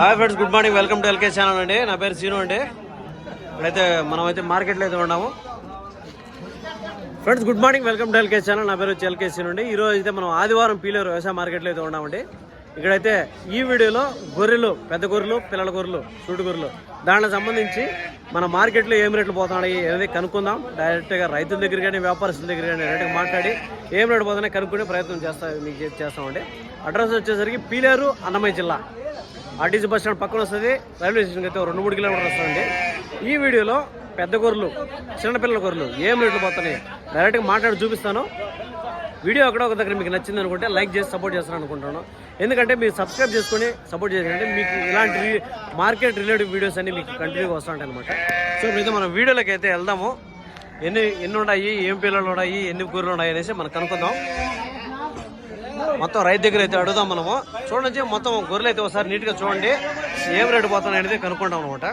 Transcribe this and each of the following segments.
Hi friends good morning. Welcome to LK channel అండి. నా పేరు సీను అండి. ఇప్పుడైతే మనం అయితే మార్కెట్లో అయితే ఉన్నాము. Friends good morning. Welcome to LK channel. నా పేరు వచ్చి ఎల్కే సీను అండి. ఈరోజు అయితే మనం ఆదివారం పీలేరు వ్యవసాయ మార్కెట్లో అయితే ఉన్నామండి. ఇక్కడైతే ఈ వీడియోలో గొర్రెలు పెద్ద గొర్రెలు పిల్లల గొర్రెలు సూటి గొర్రెలు దానికి సంబంధించి మన మార్కెట్లో ఏం రేట్లు పోతున్నాయి అనేది కనుక్కుందాం. డైరెక్ట్గా రైతుల దగ్గర కానీ వ్యాపారస్తుల దగ్గర కానీ డైరెక్ట్గా మాట్లాడి ఏం రేటు పోతున్నాయి కనుక్కునే ప్రయత్నం చేస్తా మీకు చేస్తామండి. అడ్రస్ వచ్చేసరికి పీలేరు అన్నమయ్య జిల్లా. ఆర్టీసీ బస్ స్టాండ్ పక్కన వస్తుంది. రైల్వే స్టేషన్కి అయితే రెండు మూడు కిలోమీటర్లు వస్తుంది ఈ వీడియోలో పెద్ద గొర్రెలు చిన్నపిల్లల గొర్రెలు ఏం రేట్లు పోతున్నాయి? డైరెక్ట్గా మాట్లాడి చూపిస్తాను. వీడియో అక్కడ ఒక దగ్గర మీకు నచ్చింది అనుకుంటే లైక్ చేసి సపోర్ట్ చేస్తాను అనుకుంటున్నాను. ఎందుకంటే మీరు సబ్స్క్రైబ్ చేసుకొని సపోర్ట్ చేసినట్టే మీకు ఇలాంటి మార్కెట్ రిలేటెడ్ వీడియోస్ అన్ని మీకు కంటిన్యూగా వస్తుంటాయి అనమాట సో మీద మనం వీడియోలోకి అయితే వెళ్దాము. ఎన్ని ఎన్ని ఉన్నాయి ఏం పిల్లలు ఉన్నాయి ఎన్ని గొర్రెలు ఉన్నాయి అనేసి మనం కనుక్కుందాం. మొత్తం రైతు దగ్గర అయితే అడుగుదాం మనము. చూడండి మొత్తం గొర్రెలు అయితే ఒకసారి నీట్గా చూడండి. ఏం రేటు పోతున్నాయి అనేది కనుక్కుంటాం అనమాట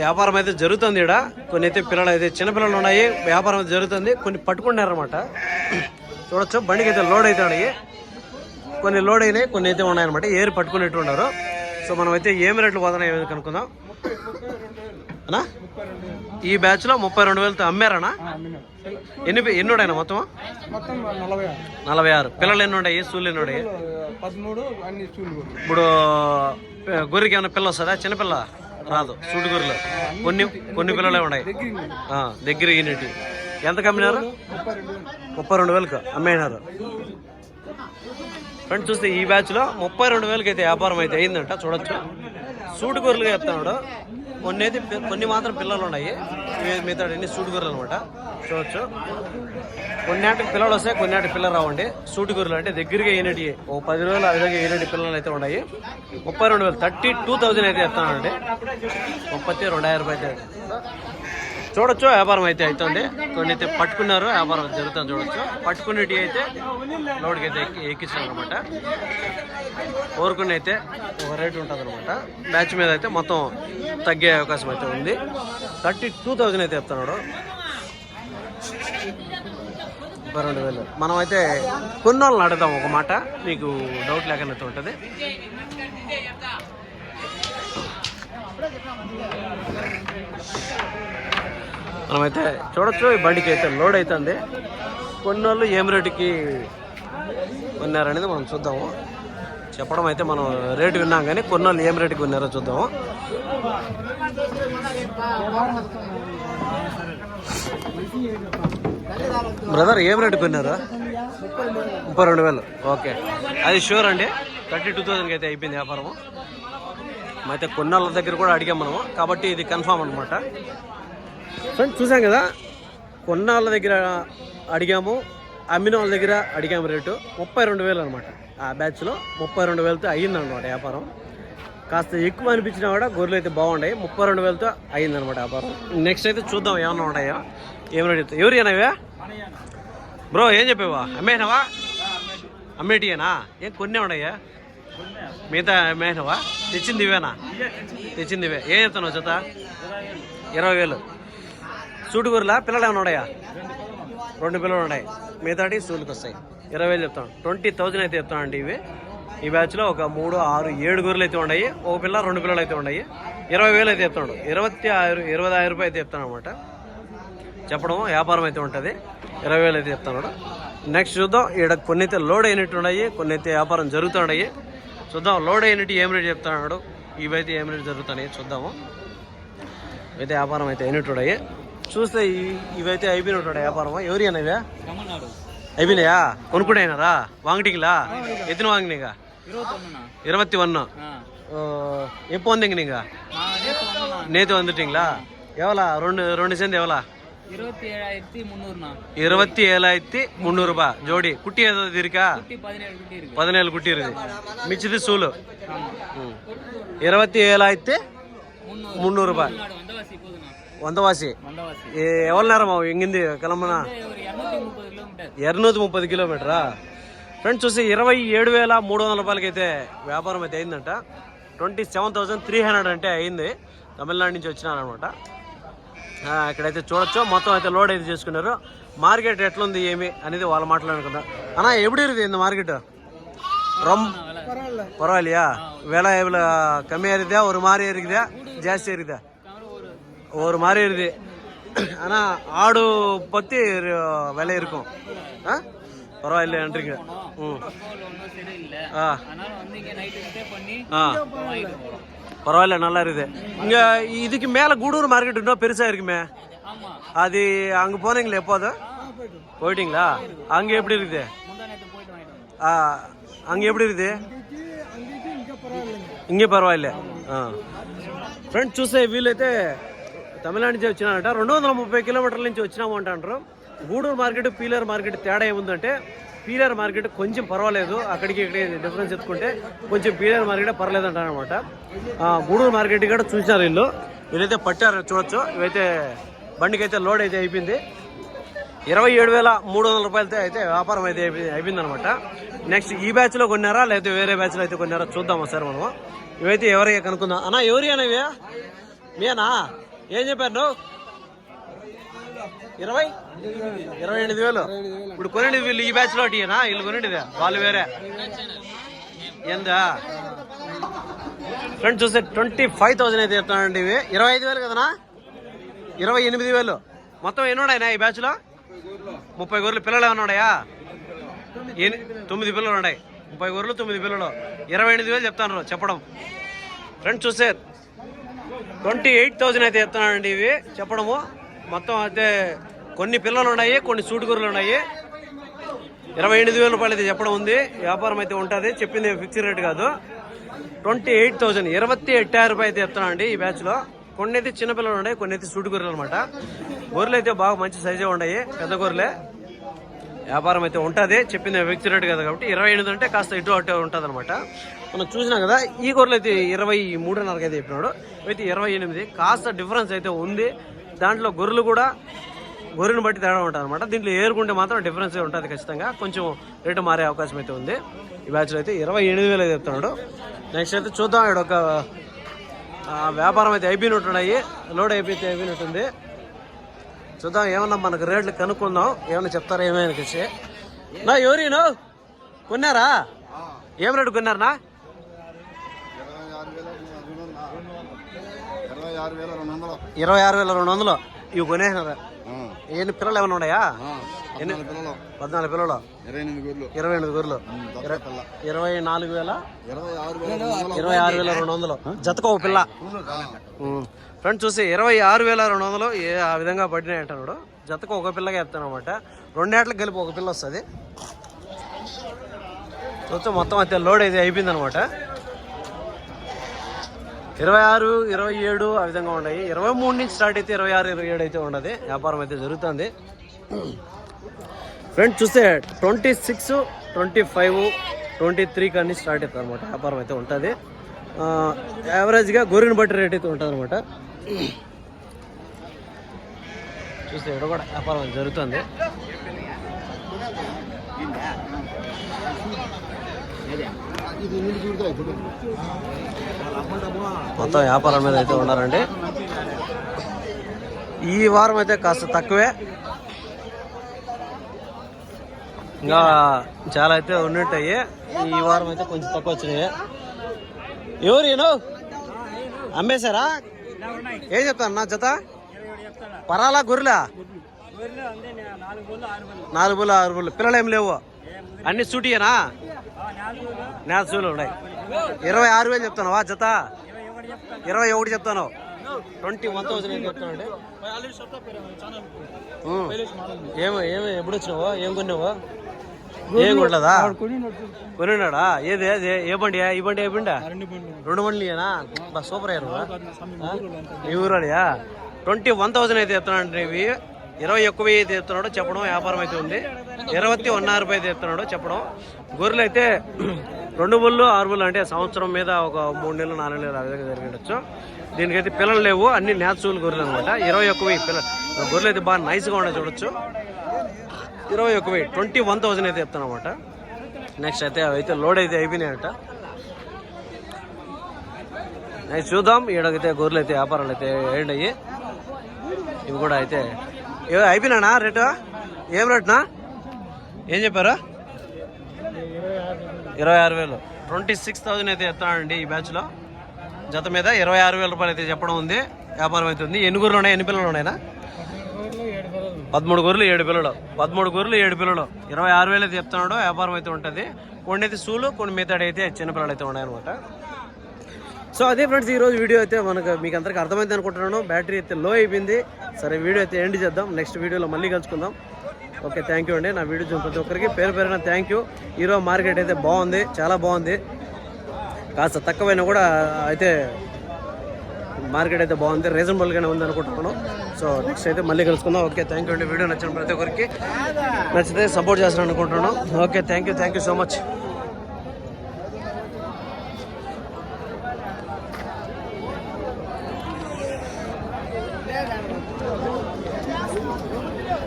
వ్యాపారం అయితే జరుగుతుంది ఇక్కడ కొన్ని అయితే పిల్లలు అయితే చిన్నపిల్లలు ఉన్నాయి. వ్యాపారం అయితే జరుగుతుంది. కొన్ని పట్టుకున్నారనమాట చూడొచ్చు. బండికి అయితే లోడ్ అయితే ఉన్నాయి. కొన్ని లోడ్ అయినాయి కొన్ని అయితే ఉన్నాయన్నమాట. ఏరు పట్టుకునేట్టు ఉన్నారు. సో మనం అయితే ఏమి రేట్లు పోతున్నాయి కనుక్కుందాం. అనా ఈ బ్యాచ్లో ముప్పై రెండు వేలతో అమ్మారనా ఎన్ని ఎన్ని ఉన్నాయన్న మొత్తం నలభై ఆరు. పిల్లలు ఎన్ని ఉన్నాయి? సూళ్ళు ఎన్ని ఉన్నాయి? ఇప్పుడు ఆ, గొర్రెకి ఏమైనా పిల్ల వస్తుందా? చిన్నపిల్ల రాదు. సూటి గొర్రెలు కొన్ని కొన్ని పిల్లలే ఉన్నాయి. దగ్గర ఈనటి ఎంత కమ్మినారు? ముప్పై రెండు వేలకు అమ్మేనారు. ఫ్రెండ్స్ చూస్తే ఈ బ్యాచ్లో ముప్పై రెండు వేలకి అయితే వ్యాపారం అయితే అయిందంట చూడొచ్చు. సూటు గొర్రెలుగా చెప్తున్నాడు. కొన్ని అయితే కొన్ని మాత్రం పిల్లలు ఉన్నాయి మిగతా అన్ని సూటు గొర్రెలు అనమాట చూడొచ్చు. కొన్నిటికి పిల్లలు వస్తాయి కొన్నిటికి పిల్లలు రావండి. సూటు గొర్రెలు అంటే దగ్గరగా ఏనటి ఓ పది రోజులు ఆ విధంగా ఏనటి పిల్లలు అయితే ఉన్నాయి. ముప్పై రెండు వేలు థర్టీ టూ థౌజండ్ అయితే చెప్తానండి ముప్పై రెండాయిరం రూపాయలు చూడొచ్చు వ్యాపారం అయితే అవుతుంది కొన్ని అయితే పట్టుకున్నారు వ్యాపారం జరుగుతుంది చూడొచ్చు. పట్టుకునేటి అయితే లోడ్కి అయితే ఎక్కి ఎక్కించారు అనమాట కోరుకుని అయితే ఒక రేట్ ఉంటుంది అనమాట బ్యాచ్ మీద అయితే మొత్తం తగ్గే అవకాశం అయితే ఉంది. థర్టీ టూ థౌజండ్ అయితే చెప్తున్నాడు. రెండు వేలు. మనం అయితే కొన్ని వాళ్ళని అడుగుదాం ఒక మాట. మీకు డౌట్ లేకనైతే ఉంటుంది. మనమైతే చూడొచ్చు ఈ బండికి అయితే లోడ్ అవుతుంది కొన్ని వాళ్ళు ఏం రేటుకి కొన్నారనేది మనం చూద్దాము. చెప్పడం అయితే మనం రేటు విన్నాం కానీ కొన్ని వాళ్ళు ఏం రేటుకి కొన్నారో చూద్దాము. బ్రదర్ ఏం రేటు కొన్నారు? ముప్పై రెండు వేలు. ఓకే. అది షూర్ అండి. థర్టీ టూ థౌసండ్కి అయితే అయిపోయింది వ్యాపారము. అయితే కొన్నాళ్ళ దగ్గర కూడా అడిగాం మనము. కాబట్టి ఇది కన్ఫామ్ అనమాట ఫ్రెండ్స్ చూసాం కదా? కొన్నాళ్ళ దగ్గర అడిగాము అమ్మిన వాళ్ళ దగ్గర అడిగాము రేటు. ముప్పై రెండు వేలు అనమాట ఆ బ్యాచ్లో ముప్పై రెండు వేలతో అయ్యిందనమాట వ్యాపారం. కాస్త ఎక్కువ అనిపించినా కూడా గొర్రెలు అయితే బాగున్నాయి ముప్పై రెండు వేలతో అయ్యిందనమాట వ్యాపారం. నెక్స్ట్ అయితే చూద్దాం ఏమన్నా ఉంటాయో. ఏమైనా రేటు చెప్తా ఎవరు ఏనావా బ్రో ఏం చెప్పేవా? అమ్మేనావా అమ్మేటియేనా? ఏం కొన్ని ఉన్నాయా? మిగతా అమ్మేనావా తెచ్చింది ఇవేనా? తెచ్చింది ఇవే. ఏం చెప్తున్నావు చేత ఇరవై వేలు. సూటు కూరలా పిల్లలు ఏమైనా ఉన్నాయా? రెండు పిల్లలు ఉన్నాయి. మిగతాటి సూళ్ళకి వస్తాయి. ఇరవై వేలు చెప్తాను. ట్వంటీ థౌజండ్ అయితే చెప్తాను అండి ఇవి. ఈ బ్యాచ్లో ఒక మూడు ఆరు ఏడు గొర్రెలు అయితే ఉన్నాయి. ఒక పిల్ల రెండు పిల్లలు అయితే ఉన్నాయి. ఇరవై వేలు అయితే చెప్తాడు ఇరవై ఆరు ఇరవై ఆరు రూపాయలు అయితే చెప్తాను అనమాట చెప్పడం వ్యాపారం అయితే ఉంటుంది. ఇరవై వేలు అయితే చెప్తాను నెక్స్ట్ చూద్దాం. ఇక్కడ కొన్ని అయితే లోడ్ అయినట్టు ఉన్నాయి కొన్ని అయితే వ్యాపారం జరుగుతున్నాయి చూద్దాం. లోడ్ అయినట్టు ఏం రేట్ చెప్తున్నాడు ఇవైతే ఏం రేట్ జరుగుతున్నాయి? చూద్దాము. అయితే వ్యాపారం అయితే అయినట్టున్నాయి చూస్తే ఈ- ఇవైతే అయిపోయినట్టు వ్యాపారం ఎవరి అనేవే అయిపోయినాయా కొనుక్కునేనారా వాంగటికిలా ఎత్తిన వాంగినీగా இருபத்தி ஒன்று எப்போ வந்தீங்க நீங்க நேற்று வந்துட்டீங்களா எவ்வளோ ரெண்டு ரெண்டு சேர்ந்து எவ்வளோ இருபத்தி ஏழாயிரத்தி முந்நூறுண்ணா இருபத்தி ஏழாயிரத்தி முந்நூறுபா ஜோடி குட்டி ஏதாவது இருக்கா குட்டி பதினேழு குட்டி இருக்கு பதினேழு குட்டி இருக்கு மிச்சது சூலு ம் இருபத்தி ஏழாயிரத்தி முந்நூறு முந்நூறுபா தமிழ்நாடு வந்தவாசி போதுண்ணா வந்தவாசி வந்தவாசி எ- எவ்வளோ நேரம் ஆகும் இங்கேருந்து கிளம்புனா ஒரு இரநூத்தி முப்பது கிலோமீட்டர் இரநூத்தி ముప్పది కిలోమీటరా ఫ్రెండ్స్ చూసి ఇరవై ఏడు వేల మూడు వందల రూపాయలకి అయితే వ్యాపారం అయితే అయిందంట twenty seven thousand three hundred అంటే అయింది తమిళనాడు నుంచి వచ్చినారనమాట ఇక్కడైతే చూడొచ్చు మొత్తం అయితే లోడ్ అయితే చేసుకున్నారు మార్కెట్ ఎట్లుంది ఏమి అనేది వాళ్ళు మాట్లాడుకుందాం అన్నా ఎప్పుడు ఇరుది இந்த మార్కెట్ ரொம்ப பரவாயில்ல பரவாயில்லையா விலை எவ்வளோ கம்மியாக இருக்குதா ஒரு மாதிரி இருக்குதா ஜாஸ்தி இருக்குதா ஒரு மாதிரி இருக்குது ஆனால் ஆடு பற்றி விலை இருக்கும் ஆ பரவாயில்லைன்றீங்க ம் தோல் ஒன்றும் சரியில்லை ஆ அதனால வந்து இங்க நைட்டு ஸ்டே பண்ணி ஆ வாங்கிட்டு போறோம் பரவாயில்ல நல்லா இருக்குது இங்கே இதுக்கு மேலே கூடூர் மார்க்கெட் இன்னும் பெருசாக இருக்குமே ஆமா அது அங்கே போனீங்களா எப்போது போயிட்டீங்களா அங்கே எப்படி இருக்குது முந்தா நேரத்து போயிட்டு வாங்கிட்டு வந்தோம் ఆ, அங்கே எப்படி இருக்குது அங்கேயும் இங்கே பரவாயில்லைங்க ఇంకే పర్వాలే ఫ్రెండ్స్ చూస్తే వీళ్ళైతే తమిళనాడు నుంచి వచ్చినానంట. రెండు వందల ముప్పై కిలోమీటర్ల నుంచి వచ్చినాము అంటారు గూడూరు మార్కెట్ పీలర్ మార్కెట్ తేడా ఏముందంటే పీలర్ మార్కెట్ కొంచెం పర్వాలేదు. అక్కడికి ఇక్కడ డిఫరెన్స్ ఎత్తుకుంటే కొంచెం పీలర్ మార్కెట్ పర్లేదు అంటారనమాట గూడూరు మార్కెట్ కూడా చూసినారు వీళ్ళు. వీళ్ళైతే పట్టారు చూడొచ్చు. ఇవైతే బండికి అయితే లోడ్ అయితే అయిపోయింది. ఇరవై ఏడు వేల మూడు వందల రూపాయలతో అయితే వ్యాపారం అయితే అయిపోయింది అనమాట నెక్స్ట్ ఈ బ్యాచ్లో కొన్నారా? లేకపోతే వేరే బ్యాచ్లో అయితే కొన్నారా? చూద్దాం సార్ మనము. ఇవైతే ఎవరైనా కనుక్కుందాం. అన్నా ఎవరి అనేవి ఇవే? మీనా ఏం చెప్పారు ఇరవై? ఇరవై ఎనిమిది వేలు. ఇప్పుడు కొనండి వీళ్ళు ఈ బ్యాచ్లో అటీనా వీళ్ళు కొనండి వాళ్ళు వేరే. ఏందా? ఫ్రెండ్ చూస్తే ట్వంటీ ఫైవ్ థౌసండ్ అయితే చెప్తానండి ఇవి. ఇరవై ఐదు వేలు కదనా? ఇరవై ఎనిమిది వేలు. మొత్తం ఎన్ని ఉన్నాయినా ఈ బ్యాచ్లో? ముప్పై గొర్రెలు. పిల్లలు ఏమైనా ఉన్నాయా? తొమ్మిది పిల్లలు ఉన్నాయి. ముప్పై గొర్రెలు తొమ్మిది పిల్లలు. ఇరవై ఎనిమిది వేలు చెప్తాను చెప్పడం. ఫ్రెండ్స్ చూస్తే ట్వంటీ ఎయిట్ థౌజండ్ అయితే చెప్తున్నానండి ఇవి. చెప్పడము. మొత్తం అయితే కొన్ని పిల్లలు ఉన్నాయి కొన్ని సూటి గొర్రెలు ఉన్నాయి ఇరవై ఎనిమిది వేల రూపాయలు అయితే చెప్పడం ఉంది. వ్యాపారం అయితే ఉంటుంది. చెప్పింది ఫిక్స్డ్ రేట్ కాదు. ట్వంటీ ఎయిట్ థౌసండ్ ఇరవై ఎట్టాయిరం రూపాయలు అయితే చెప్తున్నాను అండి ఈ బ్యాచ్లో కొన్ని అయితే చిన్నపిల్లలు ఉన్నాయి కొన్ని అయితే సూటి గొర్రెలు అనమాట గొర్రెలు అయితే బాగా మంచి సైజే ఉన్నాయి పెద్ద గొర్రెలే. వ్యాపారం అయితే ఉంటుంది. చెప్పింది ఫిక్స్డ్ రేట్ కదా కాబట్టి ఇరవై ఎనిమిది అంటే కాస్త ఇటు అటు ఉంటుంది అనమాట మనం చూసినాం కదా ఈ గొర్రెలు అయితే ఇరవై మూడున్నరకు అయితే చెప్పినాడు. అయితే ఇరవై ఎనిమిది. కాస్త డిఫరెన్స్ అయితే ఉంది. దాంట్లో గొర్రెలు కూడా గొర్రెను బట్టి తేడా ఉంటుంది అనమాట దీంట్లో ఏరుకుంటే మాత్రం డిఫరెన్స్ ఉంటుంది ఖచ్చితంగా. కొంచెం రేటు మారే అవకాశం అయితే ఉంది. ఈ బ్యాచ్లో అయితే ఇరవై ఎనిమిది వేలు అయితే చెప్తున్నాడు. నెక్స్ట్ అయితే చూద్దాం. ఇక్కడ ఒక వ్యాపారం అయితే అయిపోయినట్టున్నాయి. లోడ్ అయిపోతే అయిపోయినట్టుంది. చూద్దాం. ఏమన్నా మనకు రేట్లు కనుక్కుందాం. ఏమన్నా చెప్తారా ఏమైనా వచ్చి నా ఎవరినో కొన్నారా? ఏం రేటు కొన్నారనా ఇరవై ఆరు వేల రెండు వందలు. ఇవి కొనేసినారా? ఎన్ని పిల్లలు ఏమైనా ఉన్నాయా? ఆ, పద్నాలుగు పిల్లలు. ఇరవై ఎనిమిది గొర్రెలు. ఇరవై నాలుగు వేల. ఇరవై ఆరు వేల రెండు వందలు. జతకు ఒక పిల్ల. ఫ్రెండ్స్ చూసి ఇరవై ఆరు వేల రెండు వందలు ఏ ఆ విధంగా పడినాయి అంటున్నాడు జతకు ఒక పిల్లగా చెప్తాను అనమాట రెండేట్లకు కలిపి ఒక పిల్ల వస్తుంది. చూస్తే మొత్తం అయితే లోడ్ అయితే అయిపోయింది అనమాట ఇరవై ఆరు ఇరవై ఏడు ఆ విధంగా ఉన్నాయి. ఇరవై మూడు నుంచి స్టార్ట్ అయితే ఇరవై ఆరు ఇరవై ఏడు అయితే ఉండదు వ్యాపారం అయితే జరుగుతుంది. ఫ్రెండ్స్ చూస్తే twenty six twenty five twenty three కానీ స్టార్ట్ అవుతుంది అనమాట వ్యాపారం అయితే ఉంటుంది. యావరేజ్గా గొర్రెని బట్టి రేట్ అయితే ఉంటుంది అనమాట చూస్తే ఇక్కడ కూడా వ్యాపారం అయితే జరుగుతుంది. ఇది మొత్తం వ్యాపారం మీద అయితే ఉన్నారండి. ఈ వారం అయితే కాస్త తక్కువే. ఇంకా చాలా అయితే ఉన్నట్టయి ఈ వారం అయితే కొంచెం తక్కువ వచ్చినాయి. ఎవరు ఏను అమ్మేశారా? ఏం చెప్తాను నా జత? పరాలా గొర్రెలా? నాలుగు బుల్ల ఆరు బుల్ల పిల్లలు ఏం లేవు. అన్ని సూటియేనా? నేసూలు ఉన్నాయి. ఇరవై ఆరు వేలు చెప్తాను జత. ఇరవై ఒకటి చెప్తాను ట్వంటీ వన్ థౌసండ్ ఏం చెప్తానండి. ఏమో ఏమో ఎప్పుడు వచ్చినావు? ఏం కొన్నావు? ఏం కొనలేదా? కొనినాడా? ఏది ఏది? ఏ బండి ఈ బండి ఏ బండి? రెండు బండ్లు. బా సూపర్ అయ్యారు ఈ ఊరాడియా? ట్వంటీ వన్ థౌసండ్ అయితే చెప్తున్నాడు ఇవి. ఇరవై ఒక్క వెయ్యి అయితే చెప్తున్నాడు చెప్పడం వ్యాపారం అయితే ఉంది. ఇరవై ఒన్నారు రూపాయలు అయితే చెప్తున్నాడు చెప్పడం. గొర్రెలు అయితే రెండు బుల్లు ఆరు బుల్లు అంటే సంవత్సరం మీద ఒక మూడు నెలలు నాలుగు నెలలు ఆ విధంగా జరిగిండొచ్చు. దీనికైతే పిల్లలు లేవు అన్ని నేచురల్ గొర్రెలు అనమాట ఇరవై ఒక్క వెయ్యి పిల్లలు గొర్రెలు అయితే బాగా నైస్గా ఉండే చూడొచ్చు. ఇరవై ఒక్క వెయ్యి ట్వంటీ వన్ థౌజండ్ అయితే చెప్తాను అనమాట నెక్స్ట్ అయితే అవి అయితే లోడ్ అయితే అయిపోయినాయట. నెక్స్ట్ చూద్దాం ఈడకైతే గొర్రెలు అయితే వ్యాపారాలు అయితే వేయండి అయ్యి. ఇవి కూడా అయితే ఏ అయిపోయినానా రేటు? ఏం రేట్నా? ఏం చెప్పారు? ఇరవై ఆరు వేలు. ట్వంటీ సిక్స్ థౌజండ్ అయితే ఎత్తానండి ఈ బ్యాచ్లో జత మీద ఇరవై ఆరు వేల రూపాయలు అయితే చెప్పడం ఉంది. వ్యాపారం అవుతుంది. ఎన్ని గొర్రెలు ఉన్నాయి ఎన్ని పిల్లలు ఉన్నాయినా పదమూడు గొర్రెలు ఏడు పిల్లలు. పదమూడు గొర్రెలు ఏడు పిల్లలు. ఇరవై ఆరు వేలు అయితే చెప్తున్నాడు. వ్యాపారం అయితే ఉంటుంది. కొన్ని అయితే సూలు కొన్ని మిగతాడు అయితే చిన్నపిల్లలు అయితే ఉన్నాయన్నమాట. సో అదే ఫ్రెండ్స్ ఈ రోజు వీడియో అయితే మనకు మీకు అందరికీ అర్థమైంది అనుకుంటున్నాను. బ్యాటరీ అయితే లో అయిపోయింది. సరే వీడియో అయితే ఎండ్ చేద్దాం. నెక్స్ట్ వీడియోలో మళ్ళీ కలుసుకుందాం. ఓకే థ్యాంక్ యూ అండి. నా వీడియో చూసిన ప్రతి ఒక్కరికి పేరు పేరున థ్యాంక్ యూ ఈరోజు మార్కెట్ అయితే బాగుంది చాలా బాగుంది. కాస్త తక్కువైనా కూడా అయితే మార్కెట్ అయితే బాగుంది రీజనబుల్గానే ఉంది అనుకుంటున్నాను. సో నెక్స్ట్ అయితే మళ్ళీ కలుసుకుందాం. ఓకే థ్యాంక్ యూ అండి. వీడియో నచ్చిన ప్రతి ఒక్కరికి నచ్చితే సపోర్ట్ చేస్తాను అనుకుంటున్నాను. Okay thank you thank you so much